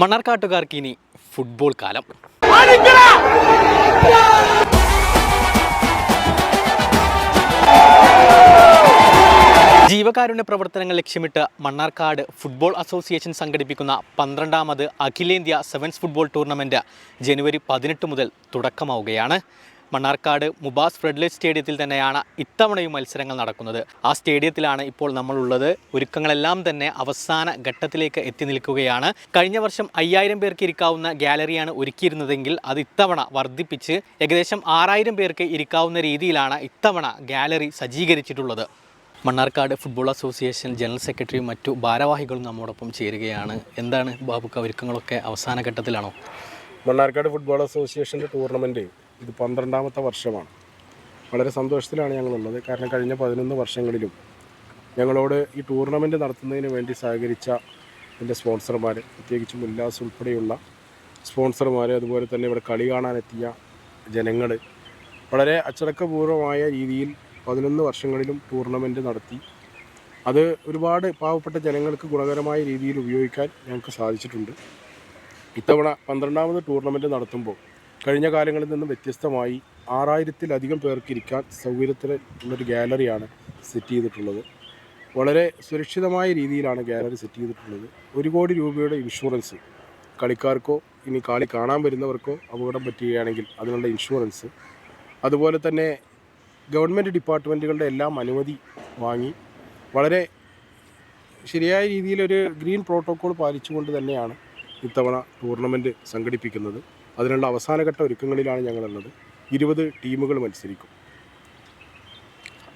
മണ്ണാർക്കാട്ടുകാർക്ക് ഇനി ഫുട്ബോൾ കാലം. ജീവകാരുണ്യ പ്രവർത്തനങ്ങൾ ലക്ഷ്യമിട്ട് മണ്ണാർക്കാട് ഫുട്ബോൾ അസോസിയേഷൻ സംഘടിപ്പിക്കുന്ന പന്ത്രണ്ടാമത് അഖിലേന്ത്യാ സെവൻസ് ഫുട്ബോൾ ടൂർണമെന്റ് ജനുവരി പതിനെട്ട് മുതൽ തുടക്കമാവുകയാണ്. മണ്ണാർക്കാട് മുബാസ് ഫ്രെഡ്ലൈറ്റ് സ്റ്റേഡിയത്തിൽ തന്നെയാണ് ഇത്തവണയും മത്സരങ്ങൾ നടക്കുന്നത്. ആ സ്റ്റേഡിയത്തിലാണ് ഇപ്പോൾ നമ്മളുള്ളത്. ഒരുക്കങ്ങളെല്ലാം തന്നെ അവസാന ഘട്ടത്തിലേക്ക് എത്തി നിൽക്കുകയാണ്. കഴിഞ്ഞ വർഷം അയ്യായിരം പേർക്ക് ഇരിക്കാവുന്ന ഗാലറിയാണ് ഒരുക്കിയിരുന്നതെങ്കിൽ അത് ഇത്തവണ വർദ്ധിപ്പിച്ച് ഏകദേശം ആറായിരം പേർക്ക് ഇരിക്കാവുന്ന രീതിയിലാണ് ഇത്തവണ ഗാലറി സജ്ജീകരിച്ചിട്ടുള്ളത്. മണ്ണാർക്കാട് ഫുട്ബോൾ അസോസിയേഷൻ ജനറൽ സെക്രട്ടറിയും മറ്റു ഭാരവാഹികളും നമ്മോടൊപ്പം ചേരുകയാണ്. എന്താണ് ബാബുക്ക ഒരുക്കങ്ങളൊക്കെ അവസാന ഘട്ടത്തിലാണോ? മണ്ണാർക്കാട് ഫുട്ബോൾ അസോസിയേഷന്റെ ടൂർണമെന്റ് ഇത് പന്ത്രണ്ടാമത്തെ വർഷമാണ്. വളരെ സന്തോഷത്തിലാണ് ഞങ്ങളുള്ളത്. കാരണം കഴിഞ്ഞ പതിനൊന്ന് വർഷങ്ങളിലും ഞങ്ങളോട് ഈ ടൂർണമെന്റ് നടത്തുന്നതിന് വേണ്ടി സഹകരിച്ച എന്റെ സ്പോൺസർമാർ പ്രത്യേകിച്ചും ഉല്ലാസ് ഉൾപ്പെടെയുള്ള സ്പോൺസർമാർ അതുപോലെ തന്നെ ഇവിടെ കളി കാണാനെത്തിയ ജനങ്ങൾ വളരെ അച്ചടക്കപൂർവമായ രീതിയിൽ പതിനൊന്ന് വർഷങ്ങളിലും ടൂർണമെന്റ് നടത്തി. അത് ഒരുപാട് പാവപ്പെട്ട ജനങ്ങൾക്ക് ഗുണകരമായ രീതിയിൽ ഉപയോഗിക്കാൻ ഞങ്ങൾക്ക് സാധിച്ചിട്ടുണ്ട്. ഇത്തവണ പന്ത്രണ്ടാമത് ടൂർണമെന്റ് നടത്തുമ്പോൾ കഴിഞ്ഞ കാലങ്ങളിൽ നിന്നും വ്യത്യസ്തമായി ആറായിരത്തിലധികം പേർക്ക് ഇരിക്കാൻ സൗകര്യത്തിൽ ഉള്ളൊരു ഗാലറിയാണ് സെറ്റ് ചെയ്തിട്ടുള്ളത്. വളരെ സുരക്ഷിതമായ രീതിയിലാണ് ഗാലറി സെറ്റ് ചെയ്തിട്ടുള്ളത്. ഒരു കോടി രൂപയുടെ ഇൻഷുറൻസ് കളിക്കാർക്കോ ഇനി കളി കാണാൻ വരുന്നവർക്കോ അപകടം പറ്റുകയാണെങ്കിൽ അതിനുള്ള ഇൻഷുറൻസ്. അതുപോലെ തന്നെ ഗവൺമെന്റ് ഡിപ്പാർട്ട്മെന്റുകളുടെ എല്ലാം അനുമതി വാങ്ങി. വളരെ ശരിയായ രീതിയിലൊരു ഗ്രീൻ പ്രോട്ടോക്കോൾ പാലിച്ചുകൊണ്ട് തന്നെയാണ് ഇത്തവണ ടൂർണമെന്റ് സംഘടിപ്പിക്കുന്നത്. അതിനുള്ള അവസാനഘട്ട ഒരുക്കങ്ങളിലാണ് ഞങ്ങളുള്ളത്. ഇരുപത് ടീമുകൾ മത്സരിക്കും.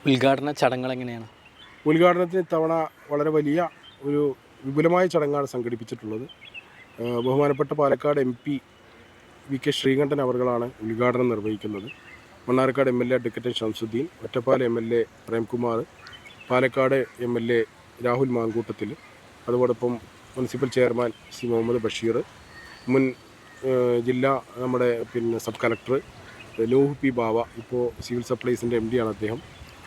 ഉദ്ഘാടന ചടങ്ങുകൾ എങ്ങനെയാണ്? ഉദ്ഘാടനത്തിന് ഇത്തവണ വളരെ വലിയ ഒരു വിപുലമായ ചടങ്ങാണ് സംഘടിപ്പിച്ചിട്ടുള്ളത്. ബഹുമാനപ്പെട്ട Palakkad M P V K Sreekandan അവർകളാണ് ഉദ്ഘാടനം നിർവഹിക്കുന്നത്. Mannarkkad M L A advocate Shamsuddin Ottapala M L A Premkumar Palakkad M L A Rahul Mamkootathil അതോടൊപ്പം municipal chairman C Muhammad Basheer മുൻ ജില്ലാ നമ്മുടെ പിന്നെ സബ് കളക്ടർ ലോഹു പി ബാവ ഇപ്പോൾ civil സപ്ലൈസിന്റെ M ആണ് അദ്ദേഹം.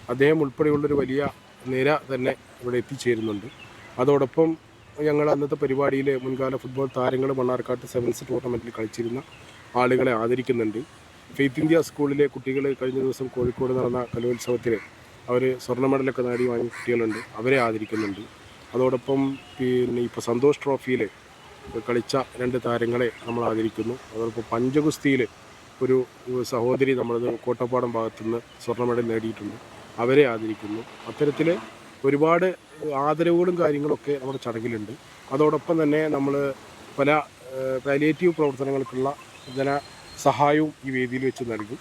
അദ്ദേഹം ഉൾപ്പെടെയുള്ളൊരു വലിയ നിര തന്നെ ഇവിടെ എത്തിച്ചേരുന്നുണ്ട്. അതോടൊപ്പം ഞങ്ങൾ അന്നത്തെ പരിപാടിയിൽ മുൻകാല ഫുട്ബോൾ താരങ്ങൾ മണ്ണാർക്കാട്ട് സെവൻസ് ടൂർണമെന്റിൽ കളിച്ചിരുന്ന ആളുകളെ ആദരിക്കുന്നുണ്ട്. ഫെയ്ത്ത് ഇന്ത്യ സ്കൂളിലെ കുട്ടികൾ കഴിഞ്ഞ ദിവസം കോഴിക്കോട് നടന്ന കലോത്സവത്തിൽ അവർ സ്വർണ മെഡലൊക്കെ നേടി വാങ്ങിയ കുട്ടികളുണ്ട്. അവരെ ആദരിക്കുന്നുണ്ട്. അതോടൊപ്പം പിന്നെ ഇപ്പോൾ സന്തോഷ് ട്രോഫിയിൽ കളിച്ച രണ്ട് താരങ്ങളെ നമ്മൾ ആദരിക്കുന്നു. അതോടൊപ്പം പഞ്ചഗുസ്തിയിൽ ഒരു സഹോദരി നമ്മൾ കോട്ടപ്പാടം ഭാഗത്തുനിന്ന് സ്വർണ മെഡൽ നേടിയിട്ടുണ്ട്. അവരെ ആദരിക്കുന്നു. അത്തരത്തിൽ ഒരുപാട് ആദരവുകളും കാര്യങ്ങളൊക്കെ നമ്മുടെ ചടങ്ങിലുണ്ട്. അതോടൊപ്പം തന്നെ നമ്മൾ പല പാലിയേറ്റീവ് പ്രവർത്തനങ്ങൾക്കുള്ള ധന സഹായവും ഈ വേദിയിൽ വെച്ച് നൽകും.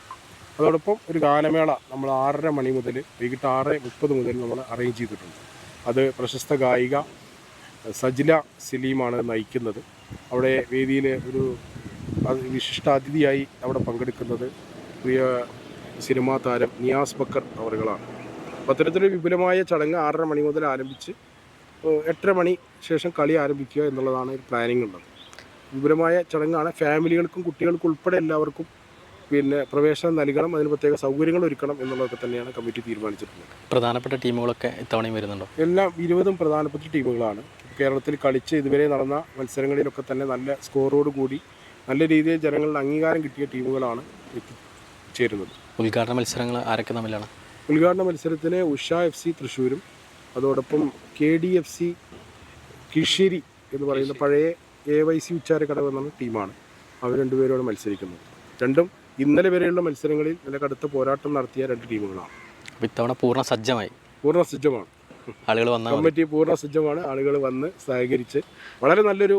അതോടൊപ്പം ഒരു ഗാനമേള നമ്മൾ ആറര മണി മുതൽ വൈകിട്ട് ആറ് മുപ്പത് മുതൽ നമ്മൾ അറേഞ്ച് ചെയ്തിട്ടുണ്ട്. അത് പ്രശസ്ത ഗായിക സജില സലീമാണ് നയിക്കുന്നത്. അവിടെ വേദിയിൽ ഒരു വിശിഷ്ടാതിഥിയായി അവിടെ പങ്കെടുക്കുന്നത് പ്രിയ സിനിമാ താരം നിയാസ് ബക്കർ അവറുകളാണ്. അപ്പോൾ അത്തരത്തിലൊരു വിപുലമായ ചടങ്ങ് ആറര മണി മുതൽ ആരംഭിച്ച് എട്ടര മണി ശേഷം കളി ആരംഭിക്കുക എന്നുള്ളതാണ് ഒരു പ്ലാനിങ് ഉള്ളത്. വിപുലമായ ചടങ്ങാണ് ഫാമിലികൾക്കും കുട്ടികൾക്കും ഉൾപ്പെടെ എല്ലാവർക്കും പിന്നെ പ്രവേശനം നൽകണം അതിന് പ്രത്യേക സൗകര്യങ്ങൾ ഒരുക്കണം എന്നുള്ളതൊക്കെ തന്നെയാണ് കമ്മിറ്റി തീരുമാനിച്ചിട്ടുള്ളത്. പ്രധാനപ്പെട്ട ടീമുകളൊക്കെ ഇത്തവണയും വരുന്നുണ്ടോ? എല്ലാം ഇരുപതും പ്രധാനപ്പെട്ട ടീമുകളാണ്. കേരളത്തിൽ കളിച്ച് ഇതുവരെ നടന്ന മത്സരങ്ങളിലൊക്കെ തന്നെ നല്ല സ്കോറോട് കൂടി നല്ല രീതിയിൽ ജനങ്ങളുടെ അംഗീകാരം കിട്ടിയ ടീമുകളാണ് ചേരുന്നത് ഉദ്ഘാടന മത്സരങ്ങൾ ആരൊക്കെ തമ്മിലാണ്? ഉദ്ഘാടന മത്സരത്തിന് ഉഷ എഫ് സി തൃശ്ശൂരും അതോടൊപ്പം കെ ഡി എഫ് സി കിഷിരി എന്ന് പറയുന്ന പഴയ എ വൈ സി ഉച്ചാരക്കടവ് എന്ന ടീമാണ്. അവർ രണ്ടുപേരോട് മത്സരിക്കുന്നത്. രണ്ടും ഇന്നലെ വരെയുള്ള മത്സരങ്ങളിൽ നല്ല കടുത്ത പോരാട്ടം നടത്തിയ രണ്ട് ടീമുകളാണ്. ഇത്തവണ പൂർണ സജ്ജമായി. പൂർണ സജ്ജമാണ്. ആളുകൾ വന്ന കമ്മിറ്റി പൂർണ സജ്ജമാണ്. ആളുകൾ വന്ന് സഹകരിച്ച് വളരെ നല്ലൊരു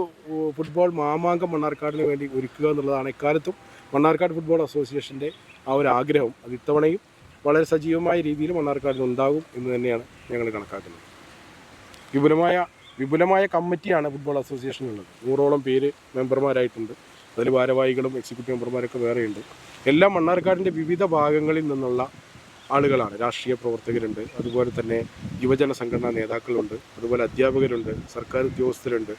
ഫുട്ബോൾ മാമാങ്കം മണ്ണാർക്കാടിന് വേണ്ടി ഒരുക്കുക എന്നുള്ളതാണ് എക്കാലത്തും മണ്ണാർക്കാട് ഫുട്ബോൾ അസോസിയേഷന്റെ ആ ഒരു ആഗ്രഹം. അത് ഇത്തവണയും വളരെ സജീവമായ രീതിയിൽ മണ്ണാർക്കാടിന് ഉണ്ടാകും എന്ന് തന്നെയാണ് ഞങ്ങൾ കണക്കാക്കുന്നത്. വിപുലമായ വിപുലമായ കമ്മിറ്റിയാണ് ഫുട്ബോൾ അസോസിയേഷനുള്ളത്. നൂറോളം പേര് മെമ്പർമാരായിട്ടുണ്ട്. അതിൽ ഭാരവാഹികളും എക്സിക്യൂട്ടീവ് മെമ്പർമാരൊക്കെ വേറെയുണ്ട്. എല്ലാം മണ്ണാർക്കാടിന്റെ വിവിധ ഭാഗങ്ങളിൽ നിന്നുള്ള ആളുകളാണ്. രാഷ്ട്രീയ പ്രവർത്തകരുണ്ട്. അതുപോലെ തന്നെ യുവജന സംഘടനാ നേതാക്കളുണ്ട്. അതുപോലെ അധ്യാപകരുണ്ട്. സർക്കാർ ഉദ്യോഗസ്ഥരുണ്ട്.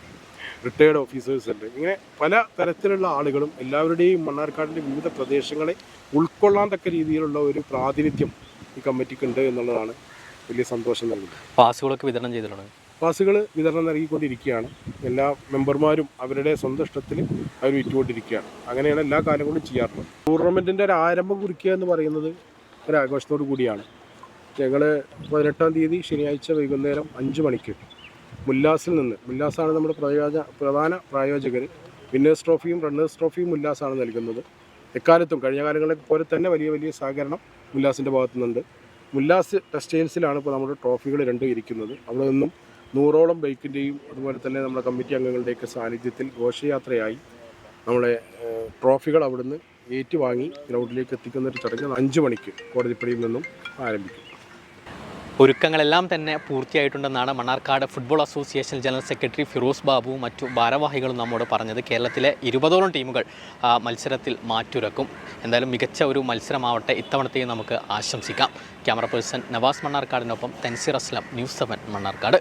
റിട്ടയേർഡ് ഓഫീസേഴ്സ് ഉണ്ട്. ഇങ്ങനെ പല തരത്തിലുള്ള ആളുകളും എല്ലാവരുടെയും മണ്ണാർക്കാടിന്റെ വിവിധ പ്രദേശങ്ങളെ ഉൾക്കൊള്ളാൻ തക്ക രീതിയിലുള്ള ഒരു പ്രാതിനിധ്യം ഈ കമ്മിറ്റിക്കുണ്ട് എന്നുള്ളതാണ് വലിയ സന്തോഷം നൽകുന്നത്. പാസുകളൊക്കെ വിതരണം ചെയ്തിട്ടുണ്ട്. പാസുകൾ വിതരണം നൽകിക്കൊണ്ടിരിക്കുകയാണ്. എല്ലാ മെമ്പർമാരും അവരുടെ സ്വന്തം ഇഷ്ടത്തിൽ അവർ വിറ്റുകൊണ്ടിരിക്കുകയാണ്. അങ്ങനെയാണ് എല്ലാ കാലങ്ങളും ചെയ്യാറുള്ളത്. ടൂർണമെന്റിന്റെ ഒരു ആരംഭം കുറിക്കുക എന്ന് പറയുന്നത് ഒരു ആഘോഷത്തോടു കൂടിയാണ്. ഞങ്ങൾ പതിനെട്ടാം തീയതി ശനിയാഴ്ച വൈകുന്നേരം അഞ്ച് മണിക്ക് മുല്ലാസിൽ നിന്ന് മുല്ലാസാണ് നമ്മുടെ പ്രയോജ പ്രധാന പ്രായോജകർ വിന്നേഴ്സ് ട്രോഫിയും റണ്ണേഴ്സ് ട്രോഫിയും മുല്ലാസാണ് നൽകുന്നത്. എക്കാലത്തും കഴിഞ്ഞ കാലങ്ങളെ പോലെ തന്നെ വലിയ വലിയ സഹകരണം മുല്ലാസിന്റെ ഭാഗത്തുനിന്നുണ്ട്. മുല്ലാസ് ടെക്സ്റ്റൈൽസിലാണ് ഇപ്പോൾ നമ്മുടെ ട്രോഫികൾ രണ്ടും ഇരിക്കുന്നത്. അവിടെ നിന്നും നൂറോളം ബൈക്കിന്റെയും അതുപോലെ തന്നെ നമ്മുടെ കമ്മിറ്റി അംഗങ്ങളുടെയൊക്കെ സാന്നിധ്യത്തിൽ ഘോഷയാത്രയായി നമ്മളെ ട്രോഫികൾ അവിടുന്ന് ഏറ്റുവാങ്ങി ഗ്രൗണ്ടിലേക്ക് എത്തിക്കുന്ന ഒരു ചടങ്ങ് അഞ്ച് മണിക്ക് കോടതിപ്പടിയിൽ നിന്നും ആരംഭിക്കും. ഒരുക്കങ്ങളെല്ലാം തന്നെ പൂർത്തിയായിട്ടുണ്ടെന്നാണ് Mannarkkad football association general secretary Firoz ബാബുവും മറ്റു ഭാരവാഹികളും നമ്മോട് പറഞ്ഞത്. കേരളത്തിലെ ഇരുപതോളം ടീമുകൾ മത്സരത്തിൽ മാറ്റുരക്കും. എന്തായാലും മികച്ച ഒരു മത്സരമാവട്ടെ ഇത്തവണത്തെയും നമുക്ക് ആശംസിക്കാം. ക്യാമറ പേഴ്സൺ നവാസ് മണ്ണാർക്കാടിനൊപ്പം തൻസീർ അസ്ലം ന്യൂസ് സെവൻ മണ്ണാർക്കാട്.